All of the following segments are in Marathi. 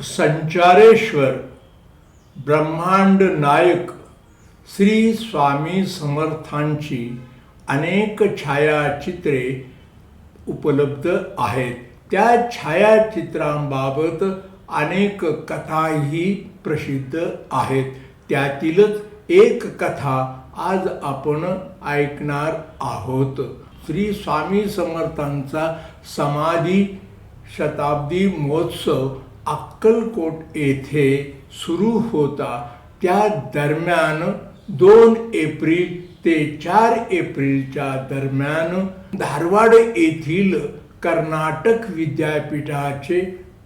संचारेश्वर ब्रह्मांड नायक श्री स्वामी समर्थांची अनेक छायाचित्रे उपलब्ध आहेत. त्या छायाचित्रांबाबत अनेक कथाही प्रसिद्ध आहेत. त्यातीलच एक कथा आज आपण ऐकणार आहोत. श्री स्वामी समर्थांचा समाधी शताब्दी महोत्सव अक्कलकोट येथे सुरू होता. त्या दरम्यान दोन एप्रिल ते चार एप्रिलच्या दरम्यान धारवाड येथील कर्नाटक विद्यापीठाचे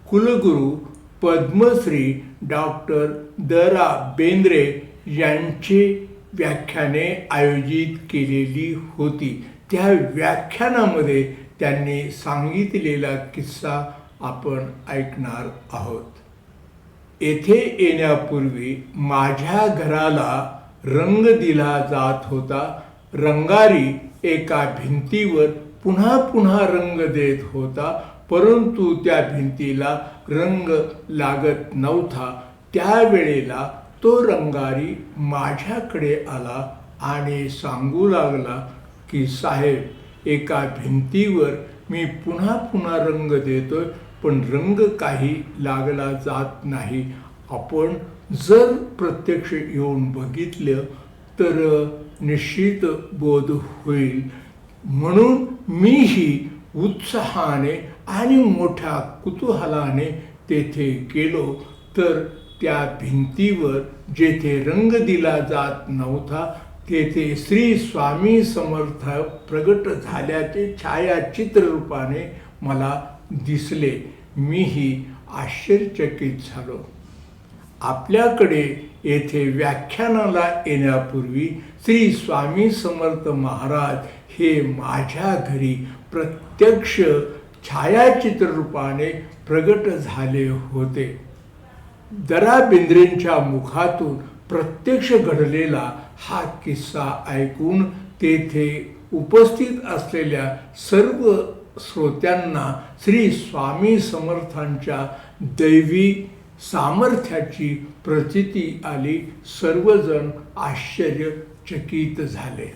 कुलगुरू पद्मश्री डॉक्टर दरा बेंद्रे यांची व्याख्याने आयोजित केलेली होती. त्या व्याख्यानामध्ये त्यांनी सांगितलेला किस्सा आपण ऐकणार आहोत. येथे येण्यापूर्वी माझ्या घराला रंग दिला जात होता. रंगारी एका भिंतीवर पुन्हा पुन्हा रंग देत होता परंतु त्या भिंतीला रंग लागत नव्हता. त्यावेळेला तो रंगारी माझ्याकडे आला आणि सांगू लागला की साहेब एका भिंतीवर मी पुन्हा पुन्हा रंग देतोय पण रंग काही लागला जात नाही. आपण जर प्रत्यक्ष येऊन बघितलं तर निश्चित बोध होईल. म्हणून मीही उत्साहाने आणि मोठ्या कुतूहलाने तेथे गेलो तर त्या भिंतीवर जेथे रंग दिला जात नव्हता तेथे श्री स्वामी समर्थ प्रगट झाल्याचे छायाचित्र रूपाने मला दिसले. मीही आश्चर्यचकित झालो. आपल्याकडे येथे व्याख्यानाला येण्यापूर्वी श्री स्वामी समर्थ महाराज हे माझ्या घरी प्रत्यक्ष छायाचित्र रूपाने प्रगट झाले होते. दराबिंद्रेंच्या मुखातून प्रत्यक्ष घडलेला हा किस्सा ऐकून तेथे उपस्थित असलेल्या सर्व श्रोत्यांना श्री स्वामी समर्थांच्या दैवी सामर्थ्याची प्रचिती आली. सर्वजण आश्चर्यचकित झाले.